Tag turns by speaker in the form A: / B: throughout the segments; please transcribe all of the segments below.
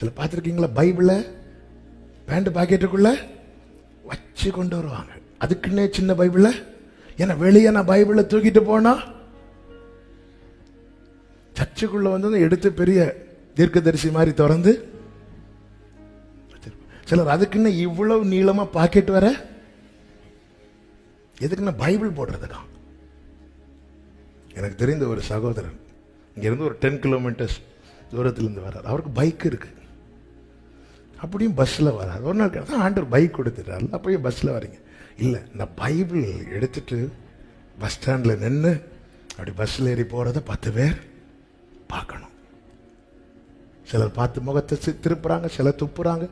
A: இதில் பார்த்துருக்கீங்களா? பைபிளை? பேண்ட் பாக்கெட்டுக்குள்ள வச்சு கொண்டு வருவாங்க. அதுக்குன்னே சின்ன பைபிளை. ஏன்னா வெளியே நான் பைபிளை தூக்கிட்டு போனா சர்ச்சுக்குள்ளே வந்து எடுத்து பெரிய தீர்க்கதரிசி மாதிரி திறந்து சிலர் அதுக்குன்னு இவ்வளவு நீளமா பாக்கெட் வர எதுக்குன்னா பைபிள் போடுறதுக்கா எனக்கு தெரிந்த ஒரு சகோதரன் இங்கேருந்து ஒரு டென் கிலோமீட்டர்ஸ் தூரத்துலேருந்து வர்றார். அவருக்கு பைக் இருக்குது அப்படியும் பஸ்ஸில் வராது. ஒரு நாள் தான் ஆண்டவர் பைக் கொடுத்துட்டார். அப்படியே பஸ்ஸில் வரீங்க. இல்லை நான் பைபிள் எடுத்துட்டு பஸ் ஸ்டாண்டில் நின்று அப்படி பஸ்ஸில் ஏறி போகிறத பத்து பேர் பார்க்கணும். சிலர் பார்த்து முகத்தை சி- திருப்புறாங்க சிலர் துப்புறாங்க.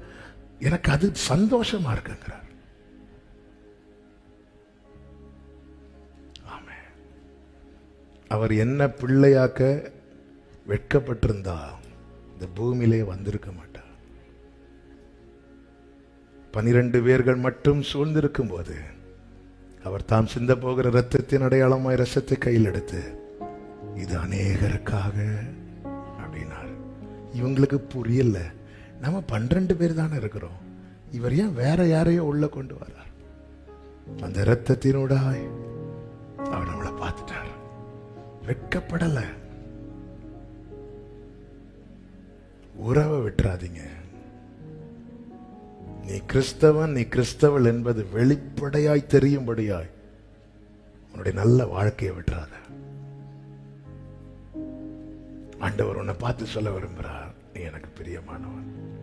A: எனக்கு அது சந்தோஷமாக இருக்குங்கிறார். ஆமே அவர் என்ன பிள்ளையாக்க வெட்கப்பட்டிருந்தா இந்த பூமியிலே வந்திருக்க மாட்டார். பனிரெண்டு பேர்கள் மட்டும் சூழ்ந்திருக்கும் போது அவர் தாம் சிந்த போகிற ரத்தத்தின் அடையாளமாய் ரசத்தை கையில் எடுத்து இது அநேகருக்காக அப்படின்னார். இவங்களுக்கு புரியல. நம்ம பன்னிரண்டு பேர் தானே இருக்கிறோம். இவர் ஏன் வேற யாரையோ உள்ள கொண்டு வர்றார்? அந்த ரத்தத்தினூடாய் அவர் நம்மளை பார்த்துட்டார். வெட்கப்படலை. உறவை விட்டுறாதீங்க. நீ கிறிஸ்தவன் நீ கிறிஸ்தவள் என்பது வெளிப்படையாய் தெரியும்படியாய் உன்னுடைய நல்ல வாழ்க்கையை விட்டுறாத. ஆண்டவர் உன்னை பார்த்து சொல்ல விரும்புகிறார். நீ எனக்கு பிரியமானவன்.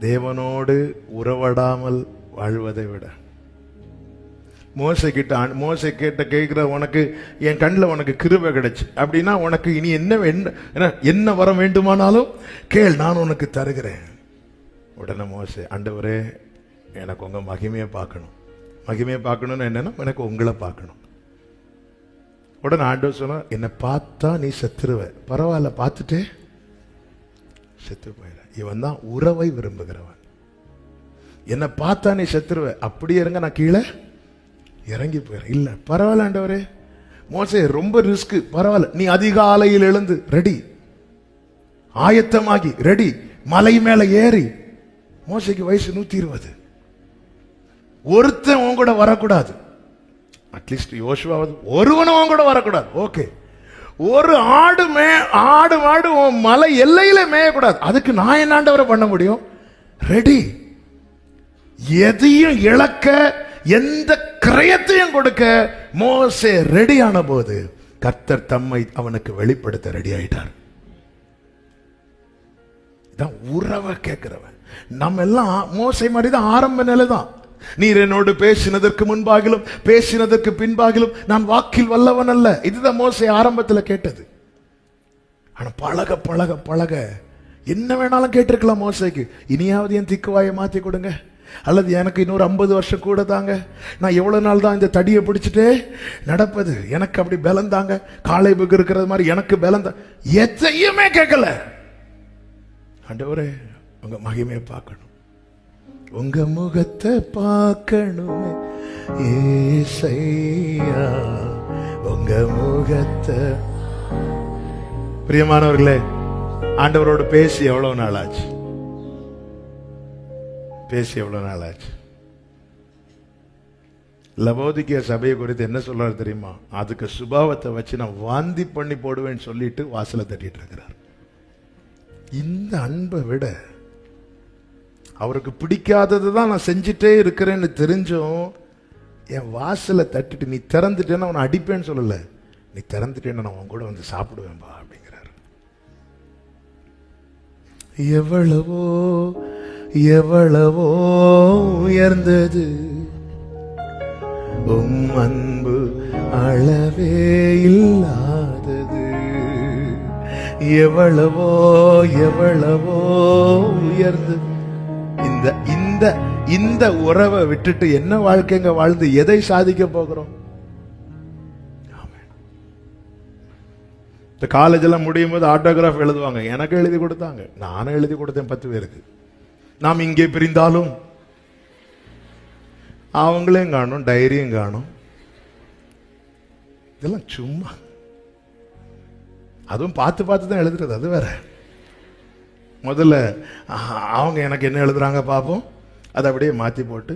A: தேவனோடு உறவடாமல் வாழ்வதை விட. மோசை கிட்ட மோசை கேட்ட கேட்கிற உனக்கு என் கண்ணில் உனக்கு கிருபை கிடைச்சு. அப்படின்னா உனக்கு இனி என்ன என்ன என்ன- என்ன வர வேண்டுமானாலும் கேள் நான் உனக்கு தருகிறேன். உடனே மோசே ஆண்டவரே எனக்கு உங்க மகிமையை பார்க்கணும். மகிமையை பார்க்கணும்னு என்னன்னா எனக்கு உங்களை பார்க்கணும். உடனே ஆண்டவர் சொன்னால் என்னை பார்த்தா நீ செத்துருவ. பரவாயில்ல பார்த்துட்டே. செத்து போயிட இவன் தான் உறவை விரும்புகிறவன். என்னை பார்த்தா நீ செத்துருவ. அப்படியே இருங்க நான் கீழே இறங்கி போயிடுறேன் இல்ல. பரவாயில்ல ஆண்டவரே. மோசே ரொம்ப ரிஸ்க்கு. பரவாயில்ல நீ அதிகாலையில் எழுந்து ரெடி. ஆயத்தமாகி ரெடி. மலை மேல ஏறி மோசைக்கு வயசு நூத்தி இருபது. ஒருத்தன் உன் கூட வரக்கூடாது. அட்லீஸ்ட் யோசுவாவது ஒருவனும் உன் கூட வரக்கூடாது. ஓகே ஒரு ஆடு மே ஆடு மாடு உன் மலை எல்லையில மேயக்கூடாது. அதுக்கு நான் என்னாண்டவரை பண்ண முடியும்? ரெடி எதையும் இழக்க எந்த கிரயத்தையும் கொடுக்க மோசே ரெடியான போது கர்த்தர் தம்மை அவனுக்கு வெளிப்படுத்த ரெடி ஆயிட்டார். இதான் உறவை கேட்கிறவன். நம்ம எல்லாம் மோசை மாதிரி தான் ஆரம்ப நிலை தான் நீர் என்னோடு பேசினதற்கு முன்பாகிலும் பேசினதற்கு பின்பாகிலும் நான் வாக்கில் வல்லவன் அல்ல. இதுதான் மோசை ஆரம்பத்தில் கேட்டது. ஆனால் பழக பழக பழக என்ன வேணாலும் கேட்டிருக்கலாம் மோசைக்கு. இனியாவது என் திக்குவாயை மாற்றி கொடுங்க. அல்லது எனக்கு இன்னொரு ஐம்பது வருஷம் கூட தாங்க. நான் எவ்வளோ நாள் தான் இந்த தடியை பிடிச்சிட்டே நடப்பது? எனக்கு அப்படி பலந்தாங்க. காலை புக்கு இருக்கிறது மாதிரி எனக்கு பலந்தா. எதையுமே கேட்கல. ஆண்டவரே உங்க மகிமையை பார்க்கணும். உங்க முகத்தை பார்க்கணுமே. ஏசையா உங்க முகத்தை. பிரியமானவர்களே ஆண்டவரோடு பேசி எவ்வளவு நாள் ஆச்சு பேசி எவ்வளவு நாள் ஆச்சு லபோதிக்கிய சபையை குறித்து என்ன சொல்றாரு தெரியுமா? அதுக்கு சுபாவத்தை வச்சு நான் வாந்தி பண்ணி போடுவேன்னு சொல்லிட்டு வாசலை தட்டிட்டு இருக்கிறார். இந்த அன்பை விட அவருக்கு பிடிக்காததை தான் நான் செஞ்சுட்டே இருக்கிறேன்னு தெரிஞ்சும் என் வாசலை தட்டிட்டு நீ திறந்துட்டேன்னு அவனை அடிப்பேன்னு சொல்லல. நீ திறந்துட்டேன்னு நான் உன் கூட வந்து சாப்பிடுவேன்பா அப்படிங்கிறார். எவ்வளவோ எவ்வளவோ உயர்ந்தது. உம் அன்பு அளவே இல்லா எவ்வளவோ எவ்வளவோ உயர்ந்து இந்த இந்த இந்த உறவை விட்டுட்டு என்ன வாழ்க்கைங்க வாழ்ந்து எதை சாதிக்க போகிறோம்? இந்த காலேஜ் எல்லாம் முடியும் போது ஆட்டோகிராஃப் எழுதுவாங்க. எனக்கு எழுதி கொடுத்தாங்க. நானும் எழுதி கொடுத்தேன் பத்து பேருக்கு. நாம் இங்கே பிரிந்தாலும் அவங்களையும் காணும் டைரியும் காணும். இதெல்லாம் சும்மா. அதுவும் பார்த்து பார்த்து தான் எழுதுறது அது வேற. முதல்ல அவங்க எனக்கு என்ன எழுதுறாங்க பார்ப்போம் அதை அப்படியே மாற்றி போட்டு.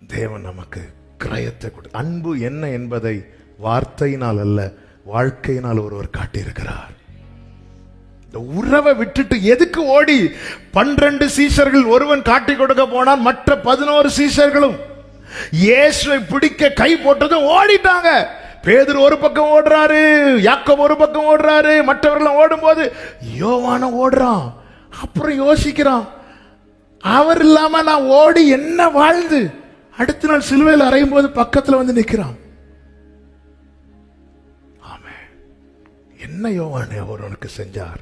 A: தேவன் நமக்கு கிரயத்தை கொடு. அன்பு என்ன என்பதை வார்த்தையினால் அல்ல வாழ்க்கையினால் ஒருவர் காட்டியிருக்கிறார். இந்த உறவை விட்டுட்டு எதுக்கு ஓடி? பன்னிரண்டு சீஷர்கள் ஒருவன் காட்டி கொடுக்க போனால் மற்ற பதினோரு சீசர்களும் இயேசுவை பிடிக்க கை போட்டதும் ஓடிட்டாங்க. பேதர் ஒரு பக்கம் ஓடுறாரு யாக்கம் ஒரு பக்கம் ஓடுறாரு மற்றவர்கள் ஓடும்போது யோவான ஓடுறான் அப்புறம் யோசிக்கிறான் அவர் இல்லாம நான் ஓடி என்ன வாழ்ந்து? அடுத்த நாள் சிலுவையில் அறையும் போது பக்கத்துல வந்து நிக்கிறான். ஆமே என்ன யோவானே அவர் உனக்கு செஞ்சார்?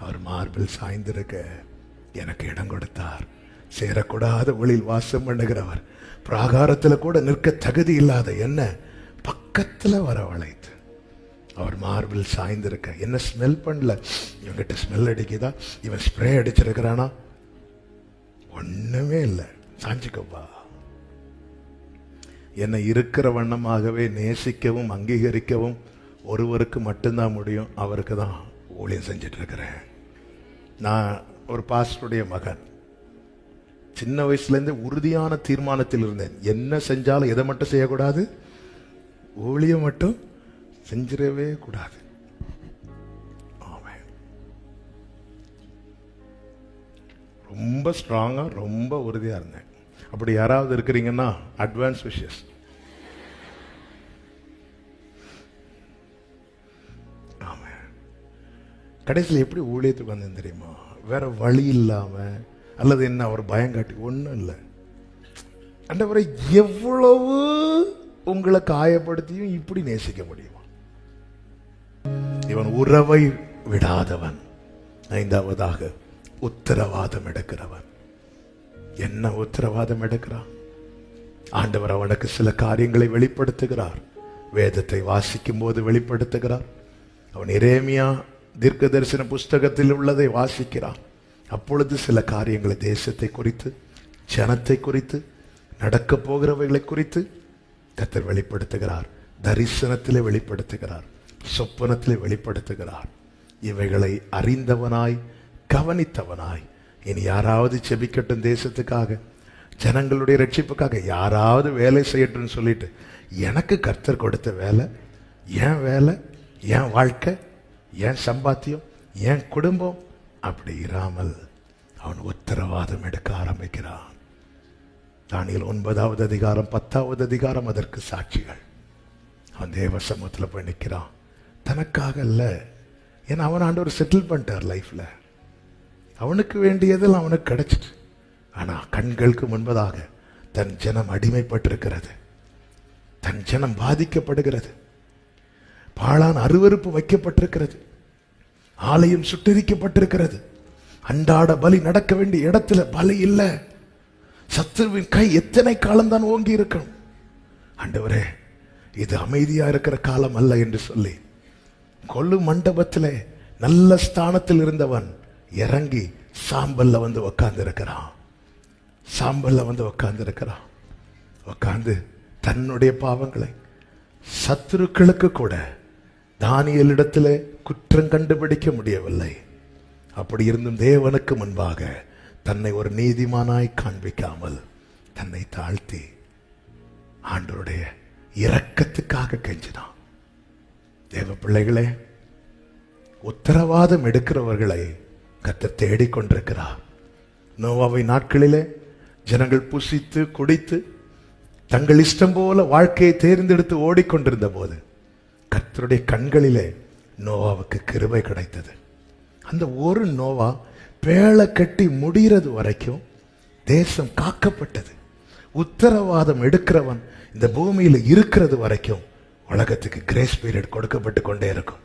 A: அவர் மார்பில் சாய்ந்திருக்க எனக்கு இடம் கொடுத்தார். சேரக்கூடாத ஒளியில் வாசம் பண்ணுகிறவர். பிராகாரத்தில் கூட நிற்க தகுதி இல்லாத என்ன? பக்கத்தில் வரவழைத்து. அவர் மார்பில் சாய்ந்திருக்க. என்ன ஸ்மெல் பண்ணல? இவங்கிட்ட ஸ்மெல் அடிக்குதா? இவன் ஸ்ப்ரே அடிச்சிருக்கிறானா? ஒன்றுமே இல்லை. சாஞ்சிக்கப்பா என்னை இருக்கிற வண்ணமாகவே நேசிக்கவும் அங்கீகரிக்கவும் ஒருவருக்கு மட்டும்தான் முடியும். அவருக்கு தான் ஊழியம் செஞ்சிட்ருக்கிறேன் நான் ஒரு பாஸ்டருடைய மகன். சின்ன வயசுலேருந்தே உறுதியான தீர்மானத்தில் இருந்தேன் என்ன செஞ்சாலும் எதை மட்டும் செய்யக்கூடாது ஊழியம் மட்டும் செஞ்சிடவே கூடாது. ரொம்ப ஸ்ட்ராங்காக ரொம்ப உறுதியாக இருந்தேன். அப்படி யாராவது இருக்கிறீங்கன்னா அட்வான்ஸ் விஷஸ் கடைசியில் எப்படி ஊழியத்துக்கு வந்தேன் தெரியுமா? வேற வழி இல்லாமல் அல்லது என்ன அவர் பயம் காட்டி ஒன்றும் இல்லை. அண்டவரை எவ்வளவு உங்களை காயப்படுத்தியும் இப்படி நேசிக்க முடியுமா? இவன் உறவை விடாதவன். ஐந்தாவதாக உத்தரவாதம் எடுக்கிறவன். என்ன உத்தரவாதம் எடுக்கிறான்? ஆண்டவர் அவனுக்கு சில காரியங்களை வெளிப்படுத்துகிறார். வேதத்தை வாசிக்கும் போது வெளிப்படுத்துகிறார். அவன் இரேமியா தீர்க்க தரிசன புஸ்தகத்தில் உள்ளதை வாசிக்கிறான். அப்பொழுது சில காரியங்களை தேசத்தை குறித்து ஜனத்தை குறித்து நடக்கப் போகிறவைகளை குறித்து கத்தர் வெளிப்படுத்துகிறார். தரிசனத்திலே வெளிப்படுத்துகிறார். சொப்பனத்திலே வெளிப்படுத்துகிறார். இவைகளை அறிந்தவனாய் கவனித்தவனாய். இனி யாராவது செபிக்கட்டும் தேசத்துக்காக ஜனங்களுடைய ரட்சிப்புக்காக யாராவது வேலை செய்யட்டும்னு சொல்லிட்டு எனக்கு கர்த்தர் கொடுத்த வேலை என் வேலை என் வாழ்க்கை என் சம்பாத்தியம் என் குடும்பம் அப்படி இராமல் அவன் உத்தரவாதம் எடுக்க ஆரம்பிக்கிறான். தானியல் ஒன்பதாவது அதிகாரம் பத்தாவது அதிகாரம் அதற்கு சாட்சிகள். அவன் தேவ சமூகத்தில் போய் நிற்கிறான் தனக்காக இல்லை ஏன்னா அவன் ஆண்டவர் செட்டில் பண்ணிட்டார் லைஃப்ல அவனுக்கு வேண்டியதில் அவனுக்கு கிடைச்சிட்டு. ஆனால் கண்களுக்கு முன்பதாக தன் ஜனம் அடிமைப்பட்டிருக்கிறது. தன் ஜனம் பாதிக்கப்படுகிறது. பாழான் அருவருப்பு வைக்கப்பட்டிருக்கிறது. ஆலயம் சுட்டரிக்கப்பட்டிருக்கிறது. அன்றாட பலி நடக்க வேண்டிய இடத்துல பலி இல்லை. சத்துருவின் கை எத்தனை காலம்தான் ஓங்கி இருக்கணும்? ஆண்டவரே இது அமைதியா இருக்கிற காலம் அல்ல என்று சொல்லி கொள்ளு மண்டபத்தில் நல்ல ஸ்தானத்தில் இருந்தவன் இறங்கி சாம்பல்ல வந்து உக்காந்து இருக்கிறான் சாம்பல்ல வந்து உக்காந்து இருக்கிறான் உக்காந்து தன்னுடைய பாவங்களை சத்துருக்களுக்கு கூட தானியலிடத்தில் குற்றம் கண்டுபிடிக்க முடியவில்லை. அப்படி இருந்தும் தேவனுக்கு முன்பாக தன்னை ஒரு நீதிமானாய் காண்பிக்காமல் தன்னை தாழ்த்தி ஆண்டோருடைய இரக்கத்துக்காக கெஞ்சினான். தேவ பிள்ளைகளே உத்தரவாதம் எடுக்கிறவர்களை கத்த தேடிக்கொண்டிருக்கிறார். நோவாவை நாட்களிலே ஜனங்கள் புசித்து குடித்து தங்கள் இஷ்டம் போல வாழ்க்கையை தேர்ந்தெடுத்து ஓடிக்கொண்டிருந்த போது கத்தருடைய கண்களிலே நோவாவுக்கு கிருபை கிடைத்தது. அந்த ஒரு நோவா பேளை கட்டி முடிகிறது வரைக்கும் தேசம் காக்கப்பட்டது. உத்தரவாதம் எடுக்கிறவன் இந்த பூமியில் இருக்கிறது வரைக்கும் உலகத்துக்கு கிரேஸ் பீரியட் கொடுக்கப்பட்டு கொண்டே இருக்கும்.